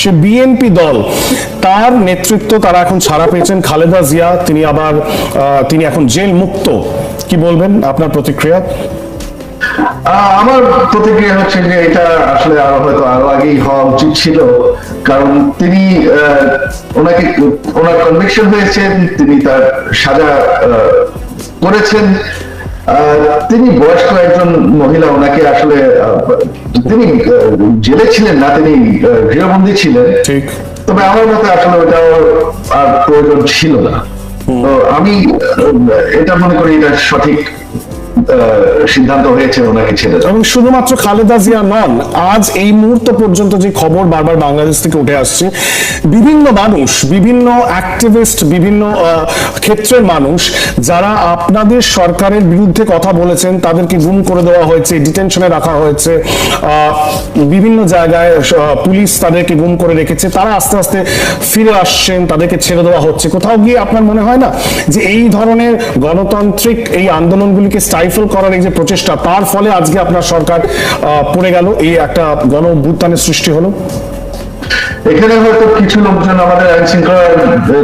সে BNP দল, তার নেতৃত্ব তারা এখন ছাড়া পেয়েছেন খালেদা জিয়া, তিনি আবার তিনি এখন জেল মুক্ত। কি বলবেন আপনার প্রতিক্রিয়া? আমার প্রতিক্রিয়া হচ্ছে যে এটা আসলে আরও হয়তো আরও আগেই হওয়া উচিত ছিল, কারণ তিনি ওনাকে, ওনার কনভিকশন হয়েছেন, তিনি তার সাজা করেছেন। তিনি বয়স্ক একজন মহিলা ওনাকে আসলে তিনি জেলে ছিলেন না তিনি গৃহবন্দী ছিলেন। ঠিক। তবে আমার মতে আসলে ওটা আর প্রয়োজন ছিল না। তো আমি এটা মনে করি এটা সঠিক সিদ্ধান্ত হয়েছে ওনাকে ছেড়ে এবং শুধুমাত্র খালেদা জিয়া নন, আজ এই মুহূর্ত পর্যন্ত যে খবর বারবার বাংলাদেশ থেকে উঠে আসছে, বিভিন্ন মানুষ, বিভিন্ন অ্যাক্টিভিস্ট বিভিন্ন ক্ষেত্রের মানুষ, যারা আপনাদের সরকারের বিরুদ্ধে কথা বলেছেন, তাদেরকে গুম করে দেওয়া হয়েছে ডিটেনশনে রাখা হয়েছে বিভিন্ন জায়গায় পুলিশ তাদেরকে গুম করে রেখেছে, তারা আস্তে আস্তে ফিরে আসছেন, তাদেরকে ছেড়ে দেওয়া হচ্ছে। কোথাও গিয়ে আপনার মনে হয় না যে এই ধরনের গণতান্ত্রিক এই আন্দোলনগুলিকে স্টাইফল করার এই যে প্রচেষ্টা তার ফলে আজকে আপনার সরকার পড়ে গেল এই একটা গণ অভ্যুত্থানের সৃষ্টি হলো। এখানে হয়তো কিছু লোকজন আমাদের আইন শৃঙ্খলার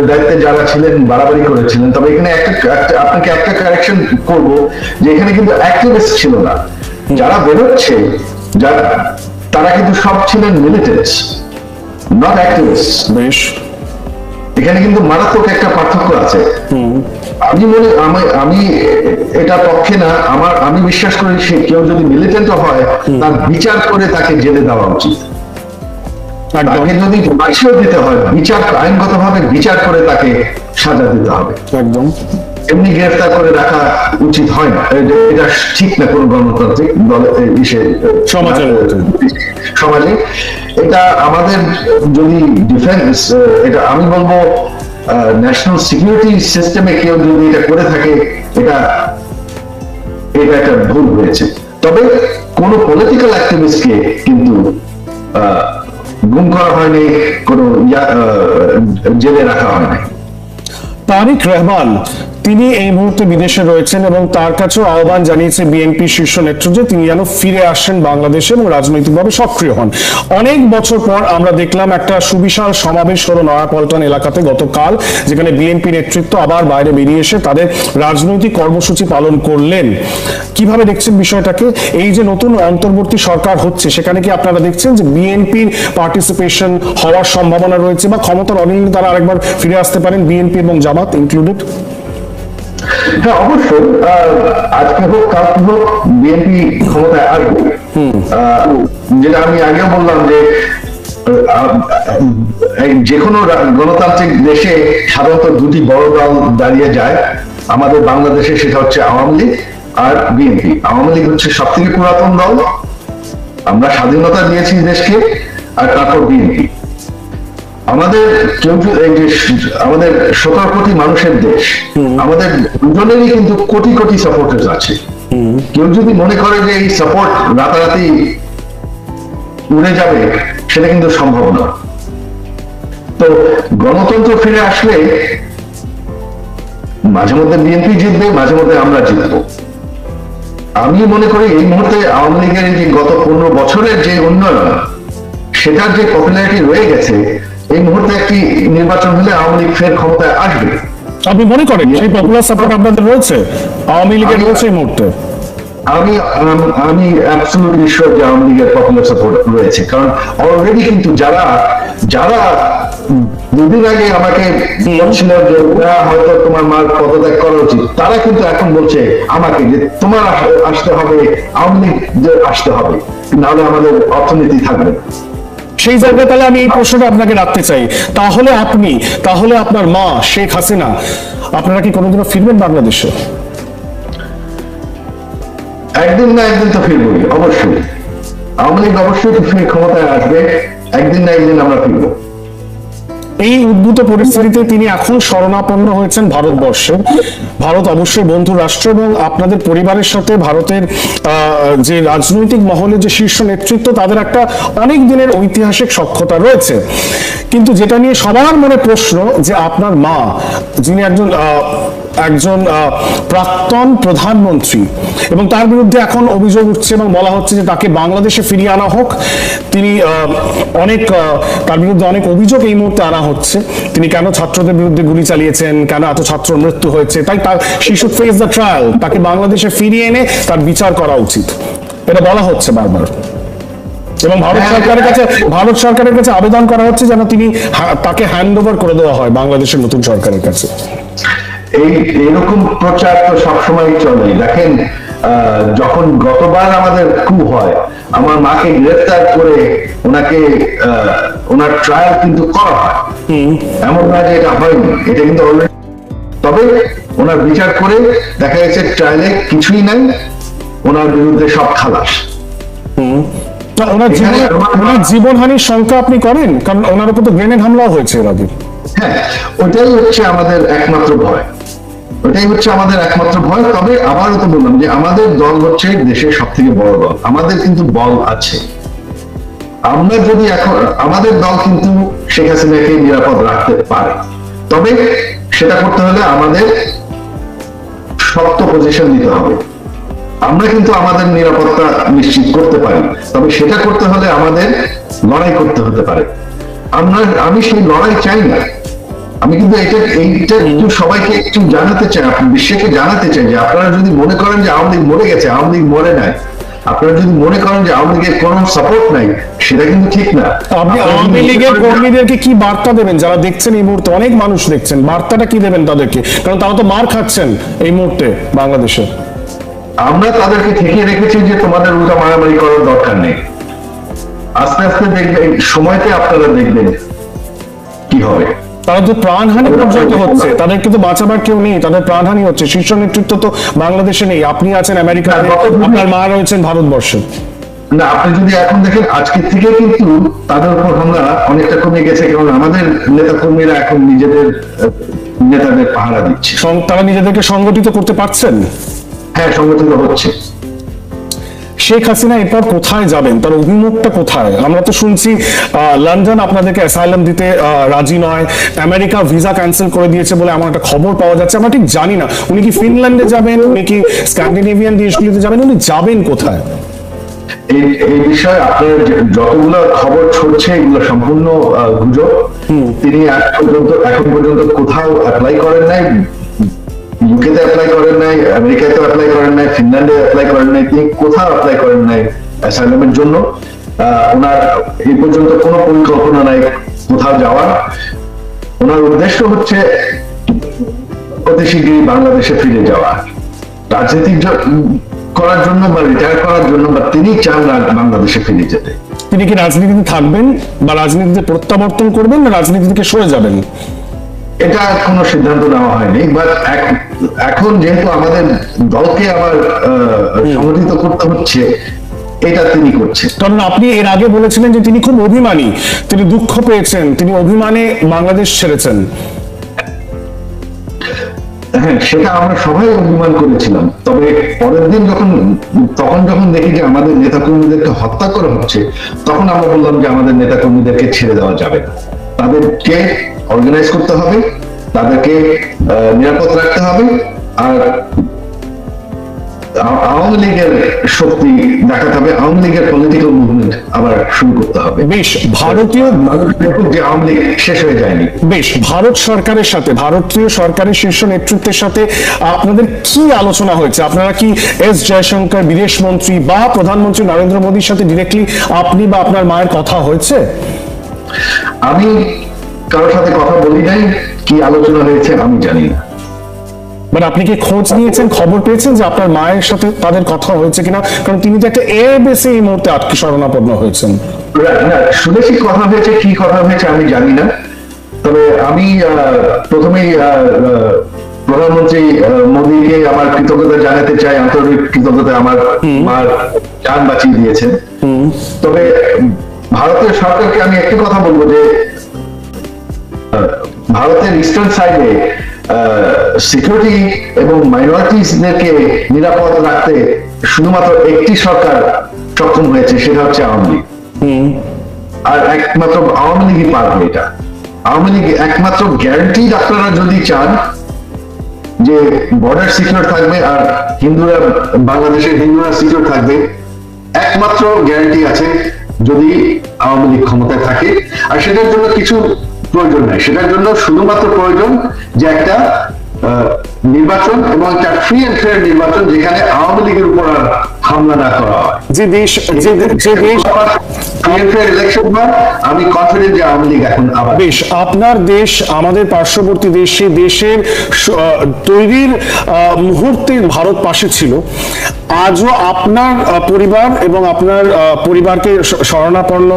দায়িত্বে যারা ছিলেন বাড়াবাড়ি করেছিলেন তবে এখানে একটা একটা- আপনাকে একটা কারেকশন করব যে এখানে কিন্তু অ্যাক্টিভিস্ট ছিল না। যারা বেরোচ্ছে যারা তারা কিন্তু সব ছিলেন মিলিটেন্টস নট অ্যাক্টিভিস্ট বেশ। এখানে কিন্তু মারাত্মক একটা পার্থক্য আছে। আমি মনে আমি আমি এটা পক্ষে না আমার আমি বিশ্বাস করি সে কেউ যদি মিলিটেন্ট হয় তার বিচার করে তাকে জেলে দেওয়া উচিত। তাকে যদি ফাঁসিও দিতে হয় বিচার আইনগতভাবে বিচার করে তাকে সাজা দিতে হবে। একদম। এমনি গ্রেফতার করে রাখা উচিত হয় না এটা- ঠিক না কোনো গণতান্ত্রিক ইসে সমাজে। এটা আমাদের যদি ডিফেন্স এটা আমি বলব ন্যাশনাল সিকিউরিটি সিস্টেমে কেউ যদি এটা করে থাকে এটা এটা একটা ভুল হয়েছে। তবে কোন পলিটিক্যাল অ্যাক্টিভিস্টকে কিন্তু আহ, গুম করা হয়নি কোনো ইয়া- জেলে রাখা হয়নি। তারিক রহমান তিনি এই মুহূর্তে বিদেশে রয়েছেন এবং তার কাছেও আহ্বান জানিয়েছে বিএনপি শীর্ষ নেতৃত্ব তিনি যেন ফিরে আসেন বাংলাদেশে এবং রাজনৈতিকভাবে সক্রিয় হন। অনেক বছর পর আমরা দেখলাম একটা সুবিশাল সমাবেশ হলো নয়াপল্টন এলাকাতে গতকাল, যেখানে বিএনপি নেতৃত্ব আবার বাইরে বেরিয়ে এসে তাদের রাজনৈতিক কর্মসূচি পালন করলেন। কীভাবে দেখছেন বিষয়টাকে? এই যে নতুন অন্তর্বর্তী সরকার হচ্ছে, সেখানে কি আপনারা দেখছেন যে বিএনপির পার্টিসিপেশন হওয়ার সম্ভাবনা রয়েছে বা ক্ষমতার অনিল তারা আরেকবার ফিরে আসতে পারেন, বিএনপি এবং জামাত ইনক্লুডেড হ্যাঁ অবশ্যই। আজকে হোক কালকে হোক বিএনপি ক্ষমতায় আসবে। যেটা আমি আগেও বললাম যে যে কোনো গণতান্ত্রিক দেশে সাধারণত দুটি বড় দল দাঁড়িয়ে যায়। আমাদের বাংলাদেশে সেটা হচ্ছে আওয়ামী লীগ আর বিএনপি। আওয়ামী লীগ হচ্ছে সব থেকে পুরাতন দল। আমরা স্বাধীনতা দিয়েছি দেশকে আর তারপর বিএনপি। আমাদের কেউ যদি- এই যে আমাদের সতেরো কোটি মানুষের দেশ আমাদের দুজনেরই কিন্তু কোটি কোটি সাপোর্টার্স আছে। কেউ যদি মনে করে যে এই সাপোর্ট রাতারাতি উড়ে যাবে সেটা কিন্তু সম্ভব না তো গণতন্ত্র ফিরে আসলে মাঝে মধ্যে বিএনপি জিতবে মাঝে মধ্যে আমরা জিতবো। আমি মনে করি এই মুহূর্তে আওয়ামী লীগের এই যে গত পনেরো বছরের যে উন্নয়ন সেটার যে পপুলারিটি রয়ে গেছে এই মুহূর্তে একটি নির্বাচন হলে আওয়ামী লীগ ফের ক্ষমতায় আসবে। আপনি মনে করেন সেই পপুলার সাপোর্ট আপনাদের রয়েছে? আওয়ামী লীগের রয়েছে এই মুহূর্তে? আমি আমি অ্যাবসলিউটলি শিওর যে আওয়ামী লীগের পপুলার সাপোর্ট রয়েছে। কারণ অলরেডি কিন্তু যারা যারা দুদিন আগে আমাকে বলছিল যে হয়তো তোমার মার পদত্যাগ করা উচিত। তারা কিন্তু এখন বলছে আমাকে যে তোমার আসতে হবে আওয়ামী লীগ আসতে হবে। নাহলে আমাদের অর্থনীতি থাকবে। সেই জায়গায় তাহলে আমি এই প্রশ্নটা আপনাকে রাখতে চাই। তাহলে আপনি, তাহলে আপনার মা, শেখ হাসিনা, আপনারা কি কোনোদিনও ফিরবেন বাংলাদেশে? একদিন না একদিন তো ফিরবই, অবশ্যই। আওয়ামী লীগ অবশ্যই ক্ষমতায় আসবে, একদিন না একদিন আমরা ফিরবো। এই উদ্ভূত পরিস্থিতিতে তিনি এখন শরণাপন্ন হয়েছেন ভারতবর্ষে। ভারত অবশ্যই বন্ধু রাষ্ট্র এবং আপনাদের পরিবারের সাথে ভারতের যে রাজনৈতিক মহলে যে শীর্ষ নেতৃত্ব, তাদের একটা অনেক দিনের ঐতিহাসিক সক্ষতা রয়েছে। কিন্তু যেটা নিয়ে সবার মনে প্রশ্ন যে আপনার মা, যিনি একজন একজন প্রাক্তন প্রধানমন্ত্রী। এবং তার বিরুদ্ধে এখন অভিযোগ উঠছে এবং বলা হচ্ছে যে তাকে বাংলাদেশে ফিরিয়ে আনা হোক। তিনি অনেক তার বিরুদ্ধে অনেক অভিযোগ এই মুহূর্তে আনা হচ্ছে। তিনি কেন ছাত্রদের বিরুদ্ধে গুলি চালিয়েছেন? কেন এত ছাত্র মৃত্যু হয়েছে? তাই তার শিশু ফেস দ্য ট্রায়াল তাকে বাংলাদেশে ফিরিয়ে এনে তার বিচার করা উচিত। এটা বলা হচ্ছে বারবার। এবং ভারত হ্যাঁ, সরকারের কাছে হ্যাঁ। ভারত সরকারের কাছে আবেদন করা হচ্ছে যেন তিনি তাকে হ্যান্ড ওভার করে দেওয়া হয় বাংলাদেশের নতুন সরকারের কাছে। এই এরকম প্রচার তো সবসময় চলে। দেখেন যখন গতবার আমাদের কু হয় আমার মাকে গ্রেফতার করে ওনাকে ওনার ট্রায়াল কিন্তু করা হয়। এমন না যে এটা হয়নি এটা কিন্তু অলরেডি তবে ওনার বিচার করে দেখা গেছে ট্রায়ালে কিছুই নাই ওনার বিরুদ্ধে সব খালাস। ওনার জীবনহানির শঙ্কা আপনি করেন? কারণ ওনার উপর তো গ্রেনেড হামলাও হয়েছে এর আগে। হ্যাঁ ওটাই হচ্ছে আমাদের একমাত্র ভয়। ওটাই হচ্ছে আমাদের একমাত্র ভয়। তবে আবারও তো বললাম যে আমাদের দল হচ্ছে দেশের সব থেকে বড় দল। আমাদের কিন্তু বল আছে। আমরা যদি এখন, আমাদের দল কিন্তু শেখ হাসিনাকে নিরাপদ রাখতে পারে। তবে সেটা করতে হলে আমাদের শক্ত পজিশন নিতে হবে। আমরা কিন্তু আমাদের নিরাপত্তা নিশ্চিত করতে পারি। তবে সেটা করতে হলে আমাদের লড়াই করতে হতে পারে। আমরা, আমি সেই লড়াই চাই না। আমি কিন্তু এটা এইটা একটু সবাইকে একটু জানাতে চাই আপ- বিশ্বকে জানাতে চাই যে আপনারা যদি মনে করেন যে আওয়ামী লীগ মরে গেছে আওয়ামী লীগ মরে নাই আপনারা যদি মনে করেন যে আওয়ামী লীগের কোনো সাপোর্ট নাই সেটা কিন্তু ঠিক না। আপনি আওয়ামী লীগের কর্মীদেরকে কি বার্তা দেবেন? যারা দেখছেন এই মুহূর্তে অনেক মানুষ দেখছেন বার্তাটা কি দেবেন তাদেরকে? কারণ তারা তো মার খাচ্ছেন এই মুহূর্তে বাংলাদেশে। আমরা তাদেরকে ঠেকিয়ে রেখেছি যে তোমাদের উল্টা মারামারি করার দরকার নেই। আস্তে আস্তে দেখবেন সময়তে আপনারা দেখবেন কি হবে। তারা তো প্রাণহানি পর্যন্ত হচ্ছে। তাদেরকে তো বাঁচাবার কেউ নেই তাদের প্রাণহানি হচ্ছে। শীর্ষ নেতৃত্ব তো বাংলাদেশে নেই। আপনি আছেন দুদিন- আপনার মা রয়েছেন ভারতবর্ষে। না আপনি যদি এখন দেখেন আজকে থেকে কিন্তু তাদের উপর হামলা অনেকটা কমে গেছে কারণ আমাদের নেতা কর্মীরা এখন নিজেদের নেতাদের পাহারা দিচ্ছে। তারা নিজেদেরকে সংগঠিত করতে পারছেন? হ্যাঁ সংগঠিত হচ্ছে। শেখ হাসিনা এরপর কোথায় যাবেন? তার অভিমুখটা কোথায়? আমরা তো শুনছি লন্ডন আপনাদেরকে অ্যাসাইলাম দিতে রাজি নয়। আমেরিকা ভিসা ক্যান্সেল করে দিয়েছে বলে আমার একটা খবর পাওয়া যাচ্ছে। আমরা ঠিক জানি না। উনি কি ফিনল্যান্ডে যাবেন? উনি কি স্ক্যান্ডিনেভিয়ান দেশগুলিতে যাবেন? উনি যাবেন কোথায়? এই বিষয়ে আপনার যতগুলো খবর ছড়ছে এগুলো সম্পূর্ণ গুজব। তিনি আজ পর্যন্ত এখন পর্যন্ত কোথাও অ্যাপ্লাই করেন নাই। ইউকেতে অ্যাপ্লাই করেন নাই আমেরিকাতে অ্যাপ্লাই করেন নাই ফিনল্যান্ডে অ্যাপ্লাই করেন নাই, তিনি কোথাও অ্যাপ্লাই করেন নাই অ্যাসাইলামের জন্য। ওনার এই পর্যন্ত কোনো পরিকল্পনা নাই কোথাও যাওয়ার। ওনার উদ্দেশ্য হচ্ছে অতি শীঘ্রই বাংলাদেশে ফিরে যাওয়া। রাজনৈতিক জ- করার জন্য বা রিটায়ার করার জন্য বা তিনি চান বাংলাদেশে ফিরে যেতে। তিনি কি রাজনীতিতে থাকবেন বা রাজনীতিতে প্রত্যাবর্তন করবেন না রাজনীতি থেকে সরে যাবেন? এটা কোনো সিদ্ধান্ত নেওয়া হয়নি বাট এখন যেহেতু আমাদের দলকে আবার সংগঠিত করতে হচ্ছে এটা তিনি কারণ আপনি এর আগে বলেছিলেন যে তিনি খুব অভিমানী তিনি দুঃখ পেয়েছেন তিনি অভিমানে বাংলাদেশ ছেড়েছেন। হ্যাঁ সেটা আমরা সবাই অভিমান করেছিলাম তবে পরের দিন যখন তখন যখন দেখি যে আমাদের নেতাকর্মীদেরকে হত্যা করা হচ্ছে তখন আমরা বললাম যে আমাদের নেতা কর্মীদেরকে ছেড়ে দেওয়া যাবে না। তাদেরকে অর্গানাইজ করতে হবে তাদেরকে নিরাপদ রাখতে হবে আর আওয়ামী লীগের শক্তি দেখাতে হবে আওয়ামী লীগের পলিটিক্যাল মুভমেন্ট আবার শুরু করতে হবে। বেশ ভারতীয় যে আওয়ামী লীগ শেষ হয়ে যায়নি। বেশ ভারত সরকারের সাথে ভারতীয় সরকারের শীর্ষ নেতৃত্বের সাথে আপনাদের কি আলোচনা হয়েছে? আপনারা কি এস জয়শঙ্কর বিদেশ মন্ত্রী বা প্রধানমন্ত্রী নরেন্দ্র মোদীর সাথে ডিরেক্টলি আপনি বা আপনার মায়ের কথা হয়েছে? আমি কারোর সাথে কথা বলি নাই কি আলোচনা হয়েছে আমি জানি না। মানে আপনি কি খোঁজ নিয়েছেন খবর পেয়েছেন যে আপনার মায়ের সাথে তাদের কথা হয়েছে কিনা? কারণ তিনি তো একটা এয়ার বেসে এই মুহূর্তে আটকে শরণাপন্ন হয়েছেন। শুনেছি কথা হয়েছে কি কথা হয়েছে আমি জানি না। তবে আমি প্রথমেই প্রধানমন্ত্রী মোদীকে আমার কৃতজ্ঞতা জানাতে চাই আন্তরিক কৃতজ্ঞতা আমার মার যান বাঁচিয়ে দিয়েছেন। তবে ভারতের সরকারকে আমি একটি কথা বলব যে ভারতের ইস্টার্ন সাইডে সিকিউরিটি এবং মাইনরিটিসদেরকে নিরাপদ রাখতে শুধুমাত্র একটি সরকার সক্ষম হয়েছে সেটা হচ্ছে আওয়ামী লীগ। আর একমাত্র আওয়ামী লীগই পারবে এটা। আওয়ামী লীগ একমাত্র গ্যারান্টি আপনারা যদি চান যে বর্ডার সিকিউর থাকবে আর হিন্দুরা বাংলাদেশের হিন্দুরা সিকিউর থাকবে একমাত্র গ্যারান্টি আছে যদি আওয়ামী লীগ ক্ষমতায় থাকে, আর সেটার জন্য কিছু প্রয়োজন নাই। সেটার জন্য শুধুমাত্র প্রয়োজন যে একটা নির্বাচন এবং একটা ফ্রি অ্যান্ড ফেয়ার নির্বাচন যেখানে আওয়ামী লীগের উপর আর হামলা না করা হয়। যে দেশ যে যে দেশ ফ্রি অ্যান্ড ফেয়ার ইলেকশন আমি কনফিডেন্ট যে আওয়ামী লীগ এখন আবার বেশ আপনার দেশ আমাদের পার্শ্ববর্তী দেশ সেই দেশের তৈরির মুহূর্তে ভারত পাশে ছিল। আজও আপনার পরিবার এবং আপনার পরিবারকে স- শরণাপন্ন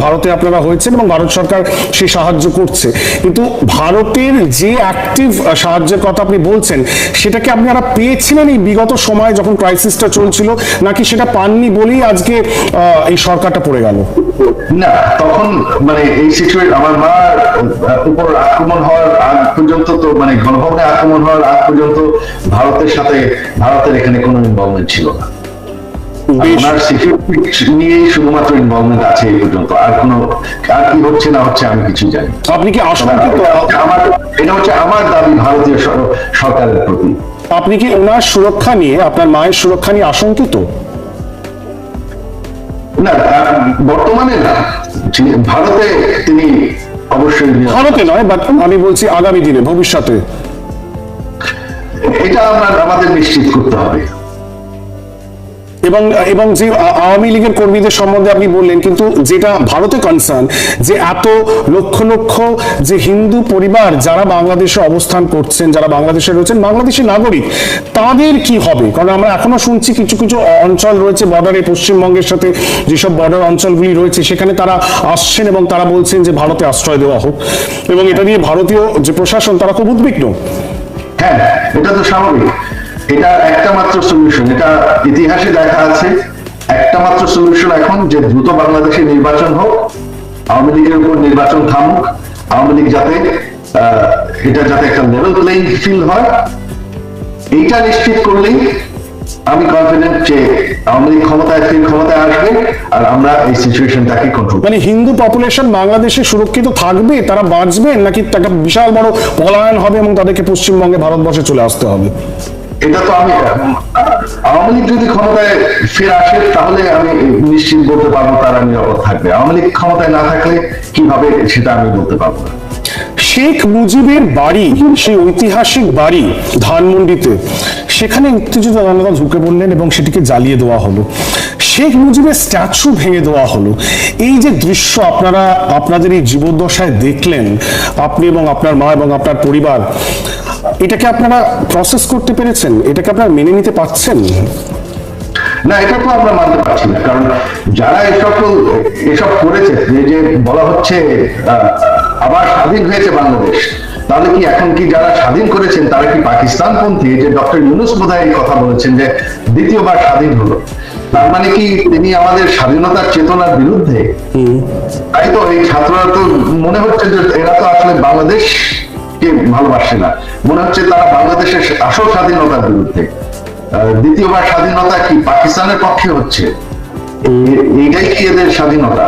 ভারতে আপনারা হয়েছেন এবং ভারত সরকার সেই সাহায্য করছে। কিন্তু ভারতের যে অ্যাক্টিভ সাহায্যের কথা আপনি বলছেন সেটাকে আপনারা পেয়েছিলেন এই বিগত সময়ে যখন ক্রাইসিসটা চলছিল? নাকি সেটা পাননি বলেই আজকে এই সরকারটা পড়ে গেল? না তখন মানে এই সিচুয়েশন আমার মা উপর আক্রমণ হওয়ার আগ পর্যন্ত তো মানে গণভবনে আক্রমণ হওয়ার আগ পর্যন্ত ভারতের সাথে ভারতের এখানে কোনো ইনভলভমেন্ট ছিল না। ওনার সিকিউরিটি নিয়েই শুধুমাত্র ইনভলভমেন্ট আছে এই পর্যন্ত। আর কোনো আর কি হচ্ছে না হচ্ছে আমি কিছু জানি আপনি কি আমার এটা হচ্ছে আমার দাবি ভারতীয় সর- সরকারের প্রতি। আপনি কি ওনার সুরক্ষা নিয়ে আপনার মায়ের সুরক্ষা নিয়ে আশঙ্কিত? না বর্তমানে না। ভারতে তিনি অবশ্যই ভারতে নয় বাট আমি বলছি আগামী দিনে ভবিষ্যতে। এটা আমাদের নিশ্চিত করতে হবে। এবং এবং যে আওয়ামী লীগের কর্মীদের সম্বন্ধে আপনি বললেন, কিন্তু যেটা ভারতে কনসার্ন যে এত লক্ষ লক্ষ যে হিন্দু পরিবার যারা বাংলাদেশে অবস্থান করছেন, যারা বাংলাদেশে রয়েছেন, বাংলাদেশি নাগরিক, তাদের কি হবে? কারণ আমরা এখনও শুনছি কিছু কিছু অঞ্চল রয়েছে বর্ডারে পশ্চিমবঙ্গের সাথে যেসব বর্ডার অঞ্চলগুলি রয়েছে, সেখানে তারা আসছেন এবং তারা বলছেন যে ভারতে আশ্রয় দেওয়া হোক। এবং এটা নিয়ে ভারতীয় যে প্রশাসন, তারা খুব উদ্বিগ্ন। হ্যাঁ এটা তো স্বাভাবিক। এটা একটা মাত্র সলিউশন এটা ইতিহাসে দেখা আছে। একটা মাত্র সলিউশন এখন যে দ্রুত বাংলাদেশে নির্বাচন হোক, আওয়ামী লীগের উপর নির্বাচন থামুক, আওয়ামী লীগ যাতে এটা যাতে একটা লেভেল প্লেইং ফিল্ড হয়, এইটা নিশ্চিত করলেই আমি কনফিডেন্ট যে আওয়ামী লীগ ক্ষমতায় ফির ক্ষমতায় আসবে আর আমরা এই সিচুয়েশনটাকে কন্ট্রোল মানে হিন্দু পপুলেশন বাংলাদেশে সুরক্ষিত থাকবে, তারা বাঁচবে নাকি একটা বিশাল বড় পলায়ন হবে এবং তাদেরকে পশ্চিমবঙ্গে ভারতবর্ষে চলে আসতে হবে? এটা তো আমি আওয়ামী লীগ যদি ক্ষমতায় ফিরে আসে, তাহলে আমি নিশ্চিত বলতে পারব তারা নিরাপদ থাকবে। আওয়ামী লীগ ক্ষমতায় না থাকলে কীভাবে সেটা আমি বলতে পারব না। শেখ মুজিবের বাড়ি, সেই ঐতিহাসিক বাড়ি ধানমন্ডিতে, সেখানে উত্তেজিত জনতা ঢুকে পড়লেন এবং সেটিকে জ্বালিয়ে দেওয়া হলো। শেখ মুজিবের স্ট্যাচু ভেঙে দেওয়া হলো। এই যে দৃশ্য আপনারা, আপনাদের এই জীবদ্দশায় দেখলেন, আপনি এবং আপনার মা এবং আপনার পরিবার এটাকে আপনারা প্রসেস করতে পেরেছেন? এটাকে আপনারা মেনে নিতে পারছেন? না এটা তো আমরা মানতে পারছি না কারণ যারা এসব এসব করেছে যে যে বলা হচ্ছে আবার স্বাধীন হয়েছে বাংলাদেশ তাহলে কি এখন কি যারা স্বাধীন করেছেন তারা কি পাকিস্তানপন্থী? এই যে ডক্টর ইউনুস বোধহয় এই কথা বলেছেন যে দ্বিতীয়বার স্বাধীন হলো। তার মানে কি তিনি আমাদের স্বাধীনতার চেতনার বিরুদ্ধে? তাই তো এই ছাত্ররা তো মনে হচ্ছে যে এরা তো আসলে বাংলাদেশ কে ভালোবাসে না। মনে হচ্ছে তারা বাংলাদেশের আসল স্বাধীনতার বিরুদ্ধে। দ্বিতীয়বার স্বাধীনতা কি পাকিস্তানের পক্ষে হচ্ছে? এইটাই কি এদের স্বাধীনতা?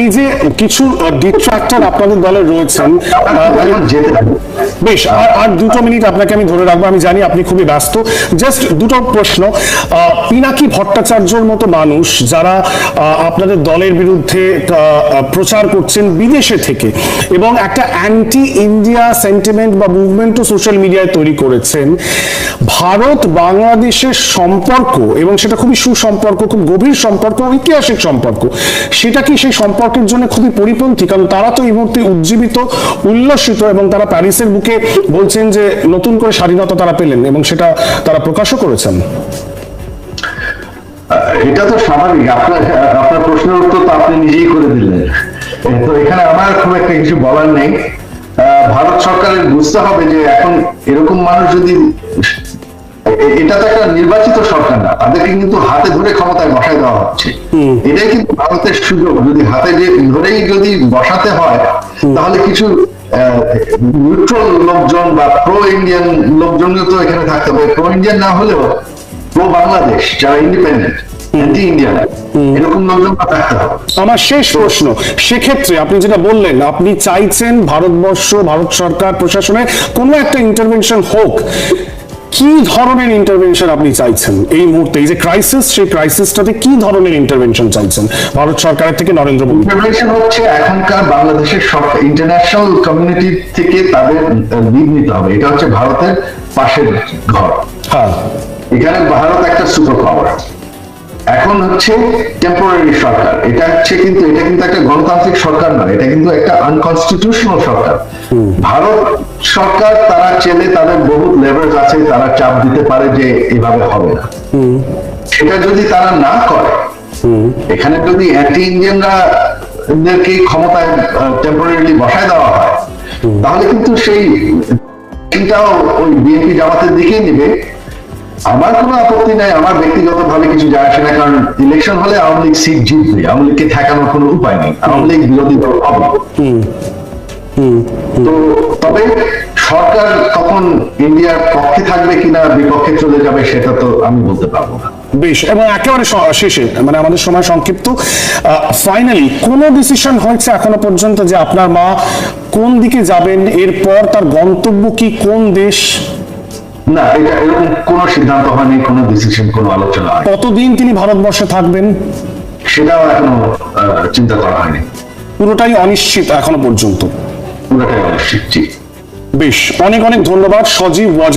এই যে কিছু ডিট্রাক্টর আপনাদের দলে রয়েছেন বেশ, আর দুটো মিনিট আপনাকে আমি ধরে রাখব, আমি জানি আপনি খুবই ব্যস্ত। জাস্ট দুটো প্রশ্ন পিনাকি ভট্টাচার্যর মতো মানুষ যারা আপনাদের দলের বিরুদ্ধে প্রচার করছেন বিদেশে থেকে, এবং একটা অ্যান্টি ইন্ডিয়া সেন্টিমেন্ট বা মুভমেন্টও সোশ্যাল মিডিয়ায় তৈরি করেছেন, ভারত বাংলাদেশের সম্পর্ক, এবং সেটা খুবই সুসম্পর্ক, খুব গভীর সম্পর্ক, ঐতিহাসিক সম্পর্ক সেটা কি সেই সম্পর্কের জন্য খুবই পরিপন্থী? কারণ তারা তো এই মুহূর্তে উজ্জীবিত, উল্লসিত এবং তারা প্যারিসের বুকে বলছেন যে নতুন করে স্বাধীনতা তারা পেলেন এবং সেটা তারা প্রকাশও করেছেন। এটা তো স্বাভাবিক। আপনার আপনার প্রশ্নের উত্তর তো আপনি নিজেই করে দিলেন। তো এখানে আমার খুব একটা কিছু বলার নেই। ভারত সরকারের বুঝতে হবে যে এখন এরকম মানুষ যদি এটা তো একটা নির্বাচিত সরকার না। তাদেরকে কিন্তু হাতে ধরে ক্ষমতায় বসায় দেওয়া হচ্ছে। এটাই কিন্তু ভারতের সুযোগ। যদি হাতে ধরেই যদি বসাতে হয় তাহলে কিছু নিউট্রাল লোকজন বা প্রো ইন্ডিয়ান লোকজন তো এখানে থাকতে হবে প্রো। ইন্ডিয়ান না হলেও প্রো বাংলাদেশ যারা ইন্ডিপেন্ডেন্ট আমার শেষ প্রশ্ন সেক্ষেত্রে আপনি যেটা বললেন আপনি চাইছেন ভারতবর্ষ ভারত সরকার প্রশাসনে কোনো একটা ইন্টারভেনশন হোক। কি ধরনের ইন্টারভেনশন আপনি চাইছেন এই মুহূর্তে? এই যে ক্রাইসিস সেই ক্রাইসিসটাতে কি ধরনের ইন্টারভেনশন চাইছেন? ভারত সরকারের থেকে নরেন্দ্র মোদী। ইন্টারভেনশন হচ্ছে এখনকার বাংলাদেশের সব ইন্টারন্যাশনাল কমিউনিটি থেকে তাদের লিড নিতে হবে। এটা হচ্ছে ভারতের পাশের ঘর। হ্যাঁ। এখানে ভারত একটা সুপার পাওয়ার এখন হচ্ছে টেম্পোরারি সরকার। এটা হচ্ছে কিন্তু এটা কিন্তু একটা গণতান্ত্রিক সরকার নয় এটা কিন্তু একটা আনকনস্টিটিউশনাল সরকার। ভারত সরকার তারা চেলে তাদের বহুত লেভারেজ আছে তারা চাপ দিতে পারে যে এভাবে হবে না। সেটা যদি তারা না করে এখানে যদি অ্যান্টি ইন্ডিয়ানরা দেরকে ক্ষমতায় টেম্পোরারিলি বসায় দেওয়া হয় তাহলে কিন্তু সেই ওই বিএনপি জামাতের দিকেই নেবে। আমার কোনো আপত্তি নাই আমার ব্যক্তিগত ভাবে কিছু যায় আসে না কারণ ইলেকশন হলে আওয়ামী লীগ সিট জিতবে আওয়ামী লীগকে ঠেকানোর কোনো উপায় নেই আওয়ামী লীগ বিরোধী দল হবে। তো তবে সরকার তখন ইন্ডিয়ার পক্ষে থাকবে কিনা বিপক্ষে চলে যাবে সেটা তো আমি বলতে পারব না। বেশ এবং একেবারে শেষে মানে আমাদের সময় সংক্ষিপ্ত। ফাইনালি কোন ডিসিশন হয়েছে এখনও পর্যন্ত যে আপনার মা কোন দিকে যাবেন? এরপর তার গন্তব্য কি? কোন দেশ? না এটা এরকম কোনো সিদ্ধান্ত হয়নি কোনো ডিসিশন কোনো আলোচনা হয়নি। কতদিন তিনি ভারতবর্ষে থাকবেন? সেটাও এখনও চিন্তা করা হয়নি। পুরোটাই অনিশ্চিত এখনও পর্যন্ত। পুরোটাই অনিশ্চিত বেশ অনেক অনেক ধন্যবাদ সজীব ওয়াজ